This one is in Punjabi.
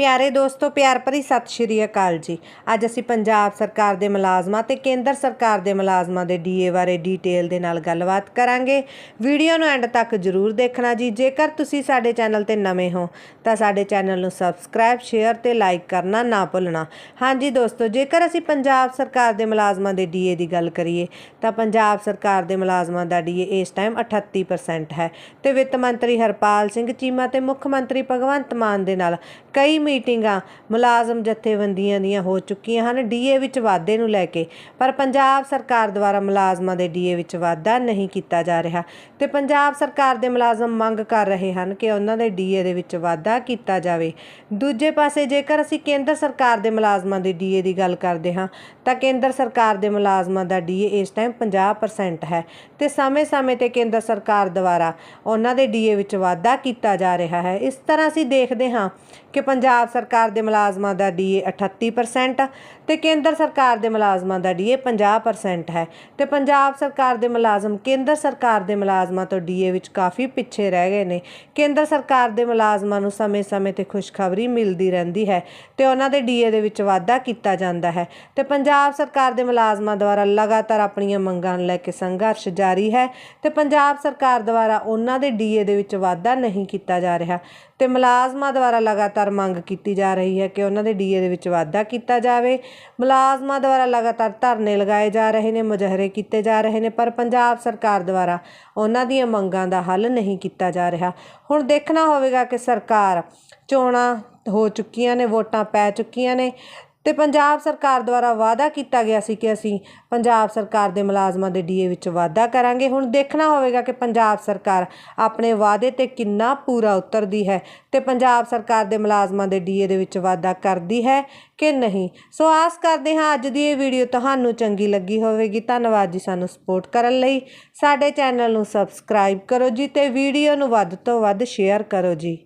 ਪਿਆਰੇ ਦੋਸਤੋ, ਪਿਆਰ ਭਰੀ ਸਤਿ ਸ਼੍ਰੀ ਅਕਾਲ ਜੀ। ਅੱਜ ਅਸੀਂ ਪੰਜਾਬ ਸਰਕਾਰ ਦੇ ਮੁਲਾਜ਼ਮਾਂ ਤੇ ਕੇਂਦਰ ਸਰਕਾਰ ਦੇ ਮੁਲਾਜ਼ਮਾਂ ਦੇ ਡੀਏ ਬਾਰੇ ਡੀਟੇਲ ਦੇ ਨਾਲ ਗੱਲਬਾਤ ਕਰਾਂਗੇ। ਵੀਡੀਓ ਨੂੰ ਐਂਡ ਤੱਕ ਜਰੂਰ ਦੇਖਣਾ ਜੀ। ਜੇਕਰ ਤੁਸੀਂ ਸਾਡੇ ਚੈਨਲ ਤੇ ਨਵੇਂ ਹੋ, ਤਾਂ ਸਾਡੇ ਚੈਨਲ ਨੂੰ ਸਬਸਕ੍ਰਾਈਬ, ਸ਼ੇਅਰ ਤੇ ਲਾਈਕ ਕਰਨਾ ਨਾ ਭੁੱਲਣਾ। ਹਾਂਜੀ ਦੋਸਤੋ, ਜੇਕਰ ਅਸੀਂ ਪੰਜਾਬ ਸਰਕਾਰ ਦੇ ਮੁਲਾਜ਼ਮਾਂ ਦੇ ਡੀਏ ਦੀ ਗੱਲ ਕਰੀਏ, ਤਾਂ ਪੰਜਾਬ ਸਰਕਾਰ ਦੇ ਮੁਲਾਜ਼ਮਾਂ ਦਾ ਡੀਏ ਇਸ ਟਾਈਮ 38% ਹੈ ਤੇ ਵਿੱਤ ਮੰਤਰੀ ਹਰਪਾਲ ਸਿੰਘ ਚੀਮਾ ਤੇ ਮੁੱਖ ਮੰਤਰੀ ਭਗਵੰਤ ਮਾਨ ਦੇ ਨਾਲ ਕਈ ਮੀਟਿੰਗਾਂ ਮੁਲਾਜ਼ਮ ਜਥੇਬੰਦੀਆਂ ਦੀਆਂ ਹੋ ਚੁੱਕੀਆਂ ਹਨ, ਡੀਏ ਵਿੱਚ ਵਾਧੇ ਨੂੰ ਲੈ ਕੇ। ਪਰ ਪੰਜਾਬ ਸਰਕਾਰ ਦੁਆਰਾ ਮੁਲਾਜ਼ਮਾਂ ਦੇ ਡੀਏ ਵਿੱਚ ਵਾਧਾ ਨਹੀਂ ਕੀਤਾ ਜਾ ਰਿਹਾ ਤੇ ਪੰਜਾਬ ਸਰਕਾਰ ਦੇ ਮੁਲਾਜ਼ਮ ਮੰਗ ਕਰ ਰਹੇ ਹਨ ਕਿ ਉਹਨਾਂ ਦੇ ਡੀਏ ਦੇ ਵਿੱਚ ਵਾਧਾ ਕੀਤਾ ਜਾਵੇ। ਦੂਜੇ ਪਾਸੇ ਜੇਕਰ ਅਸੀਂ ਕੇਂਦਰ ਸਰਕਾਰ ਦੇ ਮੁਲਾਜ਼ਮਾਂ ਦੇ ਡੀਏ ਦੀ ਗੱਲ ਕਰਦੇ ਹਾਂ, ਤਾਂ ਕੇਂਦਰ ਸਰਕਾਰ ਦੇ ਮੁਲਾਜ਼ਮਾਂ ਦਾ ਡੀਏ ਇਸ ਟਾਈਮ 50% ਹੈ ਤੇ ਸਮੇਂ-ਸਮੇਂ ਤੇ ਕੇਂਦਰ ਸਰਕਾਰ ਦੁਆਰਾ ਉਹਨਾਂ ਦੇ ਡੀਏ ਵਿੱਚ ਵਾਧਾ ਕੀਤਾ ਜਾ ਰਿਹਾ ਹੈ। ਇਸ ਤਰ੍ਹਾਂ ਅਸੀਂ ਦੇਖਦੇ ਹਾਂ ਕਿ ਪੰਜਾਬ ਸਰਕਾਰ ਦੇ ਮੁਲਾਜ਼ਮਾਂ ਦਾ ਡੀਏ 38% ਤੇ ਕੇਂਦਰ ਸਰਕਾਰ ਦੇ ਮੁਲਾਜ਼ਮਾਂ ਦਾ ਡੀਏ 50% ਹੈ। ਤੇ ਪੰਜਾਬ ਸਰਕਾਰ ਦੇ ਮੁਲਾਜ਼ਮ ਕੇਂਦਰ ਸਰਕਾਰ ਦੇ ਮੁਲਾਜ਼ਮਾਂ ਤੋਂ ਡੀਏ ਵਿੱਚ ਕਾਫੀ ਪਿੱਛੇ ਰਹਿ ਗਏ ਨੇ। ਕੇਂਦਰ ਸਰਕਾਰ ਦੇ ਮੁਲਾਜ਼ਮਾਂ ਨੂੰ ਸਮੇਂ-ਸਮੇਂ ਤੇ ਖੁਸ਼ਖਬਰੀ ਮਿਲਦੀ ਰਹਿੰਦੀ ਹੈ ਤੇ ਉਹਨਾਂ ਦੇ ਡੀਏ ਦੇ ਵਿੱਚ ਵਾਧਾ ਕੀਤਾ ਜਾਂਦਾ ਹੈ। ਤੇ ਪੰਜਾਬ ਸਰਕਾਰ ਦੇ ਮੁਲਾਜ਼ਮਾਂ ਦੁਆਰਾ ਲਗਾਤਾਰ ਆਪਣੀਆਂ ਮੰਗਾਂ ਨੂੰ ਲੈ ਕੇ ਸੰਘਰਸ਼ ਜਾਰੀ ਹੈ ਤੇ ਪੰਜਾਬ ਸਰਕਾਰ ਦੁਆਰਾ ਉਹਨਾਂ ਦੇ ਡੀਏ ਦੇ ਵਿੱਚ ਵਾਧਾ ਨਹੀਂ ਕੀਤਾ ਜਾ ਰਿਹਾ। ਤੇ ਮੁਲਾਜ਼ਮਾਂ ਦੁਆਰਾ ਲਗਾਤਾਰ ਮੰਗ ਕੀਤੀ ਜਾ ਰਹੀ ਹੈ ਕਿ ਉਹਨਾਂ ਦੇ ਡੀਏ ਦੇ ਵਿੱਚ ਵਾਧਾ ਕੀਤਾ ਜਾਵੇ। ਮੁਲਾਜ਼ਮਾਂ ਦੁਆਰਾ ਲਗਾਤਾਰ ਧਰਨੇ ਲਗਾਏ ਜਾ ਰਹੇ ਨੇ, ਮੁਜ਼ਾਹਰੇ ਕੀਤੇ ਜਾ ਰਹੇ ਨੇ, ਪਰ ਪੰਜਾਬ ਸਰਕਾਰ ਦੁਆਰਾ ਉਹਨਾਂ ਦੀਆਂ ਮੰਗਾਂ ਦਾ ਹੱਲ ਨਹੀਂ ਕੀਤਾ ਜਾ ਰਿਹਾ। ਹੁਣ ਦੇਖਣਾ ਹੋਵੇਗਾ ਕਿ ਸਰਕਾਰ ਚੋਣਾਂ ਹੋ ਚੁੱਕੀਆਂ ਨੇ, ਵੋਟਾਂ ਪੈ ਚੁੱਕੀਆਂ ਨੇ। ਤੇ ਪੰਜਾਬ ਸਰਕਾਰ ਦੁਆਰਾ ਵਾਅਦਾ ਕੀਤਾ ਗਿਆ ਸੀ ਕਿ ਅਸੀਂ ਪੰਜਾਬ ਸਰਕਾਰ ਦੇ ਮੁਲਾਜ਼ਮਾਂ ਦੇ ਡੀਏ ਵਿੱਚ ਵਾਧਾ ਕਰਾਂਗੇ। ਹੁਣ ਦੇਖਣਾ ਹੋਵੇਗਾ ਕਿ ਪੰਜਾਬ ਸਰਕਾਰ ਆਪਣੇ ਵਾਅਦੇ ਤੇ ਕਿੰਨਾ ਪੂਰਾ ਉਤਰਦੀ ਹੈ ਤੇ ਪੰਜਾਬ ਸਰਕਾਰ ਦੇ ਮੁਲਾਜ਼ਮਾਂ ਦੇ ਡੀਏ ਦੇ ਵਿੱਚ ਵਾਧਾ ਕਰਦੀ ਹੈ ਕਿ ਨਹੀਂ। ਸੋ ਆਸ ਕਰਦੇ ਹਾਂ ਅੱਜ ਦੀ ਇਹ ਵੀਡੀਓ ਤੁਹਾਨੂੰ ਚੰਗੀ ਲੱਗੀ ਹੋਵੇਗੀ। ਧੰਨਵਾਦ ਜੀ ਸਾਨੂੰ ਸਪੋਰਟ ਕਰਨ ਲਈ। ਸਾਡੇ ਚੈਨਲ ਨੂੰ ਸਬਸਕ੍ਰਾਈਬ ਕਰੋ ਜੀ ਤੇ ਵੀਡੀਓ ਨੂੰ ਵੱਧ ਤੋਂ ਵੱਧ ਸ਼ੇਅਰ ਕਰੋ ਜੀ।